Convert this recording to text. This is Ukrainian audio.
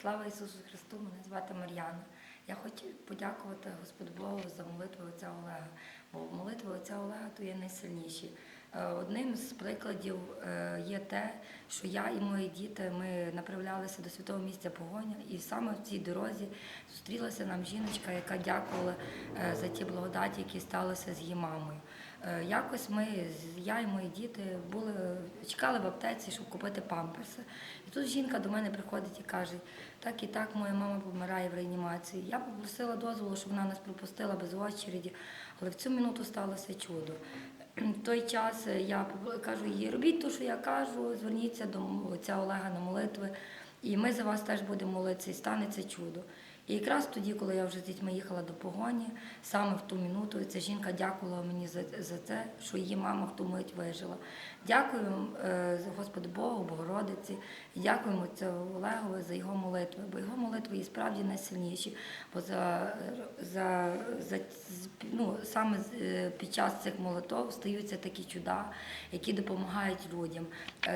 Слава Ісусу Христу! Мене звати Мар'яна. Я хочу подякувати Господу Богу за молитву отця Олега, бо молитва отця Олега то є найсильніші. Е, Одним з прикладів е, є те, що я і мої діти ми направлялися до святого місця погоня, і саме в цій дорозі зустрілася нам жіночка, яка дякувала е, за ті благодаті, які сталися з її мамою. Якось ми, я і мої діти, були, чекали в аптеці, щоб купити памперси. І тут жінка до мене приходить і каже, так і так моя мама помирає в реанімації. Я попросила дозволу, щоб вона нас пропустила без очереді, але в цю минуту сталося чудо. В той час е, я кажу їй, робіть те, що я кажу, зверніться до отця Олега на молитви, і ми за вас теж будемо молитися, і станеться чудо. І якраз тоді, коли я вже з дітьми їхала до погоні, саме в ту минуту ця жінка дякувала мені за, за те, що її мама в ту мить вижила. Дякую е, Господу Богу, Богородиці, дякуємо це Олегові за його молитви, бо його молитви є справді найсильніші, бо за, за, за ну, саме е, під час цих молитв стаються такі чуда, які допомагають людям.